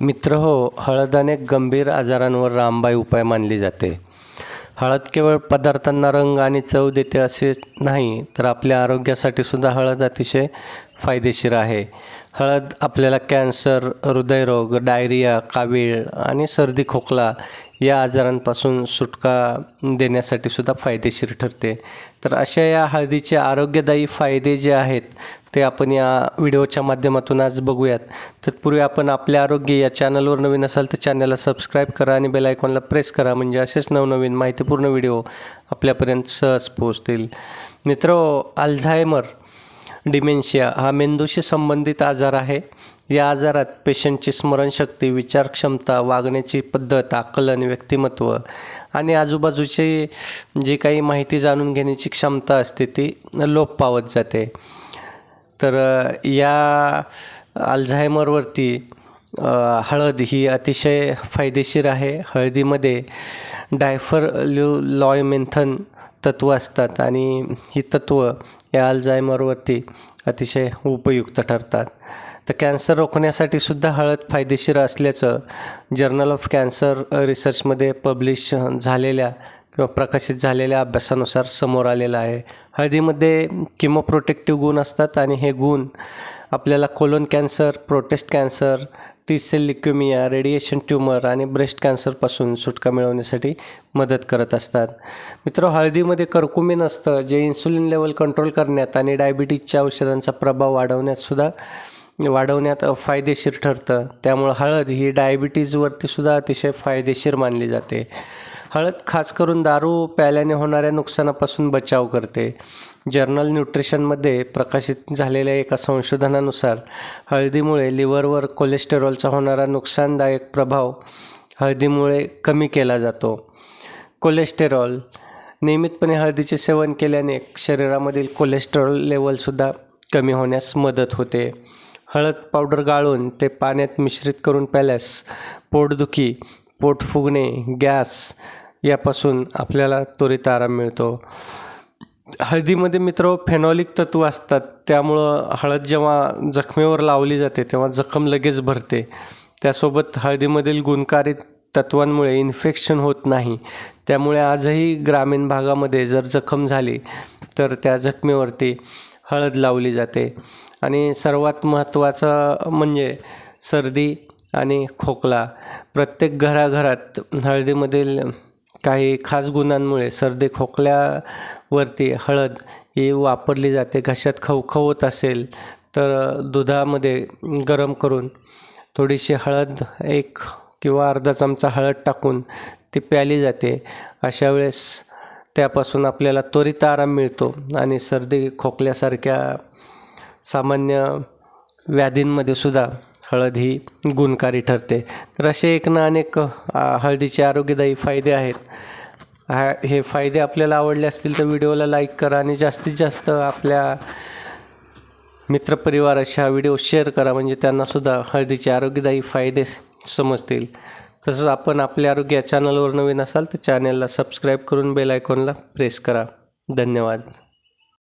मित्र हो हळद अनेक गंभीर आजारांवर रामबाई उपाय मानली जाते. हळद केवळ पदार्थांना रंग आणि चव देते असे नाही तर आपल्या आरोग्यासाठी सुद्धा हळद अतिशय फायदेशीर आहे. हळद आपल्याला कॅन्सर हृदयरोग डायरिया कावीळ आणि सर्दी खोकला या आजारांपासून सुटका देण्यासाठी सुद्धा फायदेशीर ठरते. तर अशा या हळदीचे आरोग्यदायी फायदे जे आहेत ते आपण या व्हिडिओच्या माध्यमातून आज बघूयात. तत्पूर्वी आपण आपले आरोग्य या चॅनलवर नवीन असाल तर चॅनलला सबस्क्राईब करा आणि बेल आयकॉनला प्रेस करा म्हणजे असेच नवनवीन माहितीपूर्ण व्हिडिओ आपल्यापर्यंत सहज पोहोचतील. मित्र अल्झायमर डिमेन्शिया हा मेंदूशी संबंधित आजार आहे. या आजारात पेशंटची स्मरणशक्ती विचारक्षमता वागण्याची पद्धत आकलन व्यक्तिमत्व आणि आजूबाजूची जी काही माहिती जाणून घेण्याची क्षमता असते ती लोप पावत जाते. तर या अल्झायमरवरती हळद ही अतिशय फायदेशीर आहे. हळदीमध्ये डायफर ल्यू लॉयमेंथन तत्त्व असतात आणि ही तत्त्व या अल्झायमरवरती अतिशय उपयुक्त ठरतात. तर कॅन्सर रोखण्यासाठी सुद्धा हळद फायदेशीर असल्याचं जर्नल ऑफ कॅन्सर रिसर्चमध्ये पब्लिश झालेल्या किंवा प्रकाशित झालेल्या अभ्यासानुसार समोर आलेलं आहे. हळदीमध्ये किमोप्रोटेक्टिव्ह गुण असतात आणि हे गुण आपल्याला colon cancer prostate cancer T cell leukaemia radiation tumour आणि ब्रेस्ट कॅन्सरपासून सुटका मिळवण्यासाठी मदत करत असतात. मित्र हळदीमध्ये कर्कुमिन असतं जे इन्सुलिन लेवल कंट्रोल करण्यात आणि डायबिटीजच्या औषधांचा प्रभाव वाढवण्यातसुद्धा वाढवण्यात फायदेशीर ठरतं. त्यामुळं हळद ही डायबिटीजवरतीसुद्धा अतिशय फायदेशीर मानली जाते. हळद खास करून दारू प्यायल्याने होणाऱ्या नुकसानापासून बचाव करते. जर्नल न्यूट्रिशनमध्ये प्रकाशित झालेल्या एका संशोधनानुसार हळदीमुळे लिव्हरवर कोलेस्टेरॉलचा होणारा नुकसानदायक प्रभाव हळदीमुळे कमी केला जातो. कोलेस्टेरॉल नियमितपणे हळदीचे सेवन केल्याने शरीरामधील कोलेस्टेरॉल लेवलसुद्धा कमी होण्यास मदत होते. हळद पावडर गाळून ते पाण्यात मिश्रित करून प्याल्यास पोटदुखी पोट फुगणे गॅस यापासून आपल्याला त्वरित आराम मिळतो. हळदीमध्ये मित्र फेनॉलिक तत्व असतात. त्यामुळं हळद जेव्हा जखमेवर लावली जाते तेव्हा जखम लगेच भरते. त्यासोबत हळदीमधील गुणकारी तत्वांमुळे इन्फेक्शन होत नाही. त्यामुळे आजही ग्रामीण भागामध्ये जर जखम झाली तर त्या जखमेवरती हळद लावली जाते. आणि सर्वात महत्त्वाचं म्हणजे सर्दी आणि खोकला. प्रत्येक घराघरात हळदीमधील काही खास गुणांमुळे सर्दी खोकल्यावरती हळद ही वापरली जाते. घशात खवखवत असेल तर दुधामध्ये गरम करून थोडीशी हळद एक किंवा अर्धा चमचा हळद टाकून ती प्याली जाते. अशा वेळेस त्यापासून आपल्याला त्वरित आराम मिळतो आणि सर्दी खोकल्यासारख्या सामान्य व्याधींमध्ये सुद्धा हळद ही गुणकारी ठरते. तर असे एक ना अनेक हळदीचे आरोग्यदायी फायदे आहेत. हा हे फायदे आपल्याला आवडले असतील तर व्हिडिओला लाईक करा आणि जास्तीत जास्त आपल्या मित्रपरिवाराशी हा व्हिडिओ शेअर करा. म्हणजे त्यांनासुद्धा हळदीचे आरोग्यदायी फायदे समजतील. तसंच आपण आपल्या आरोग्य या चॅनलवर नवीन असाल तर चॅनलला सबस्क्राईब करून बेल आयकॉनला प्रेस करा. धन्यवाद.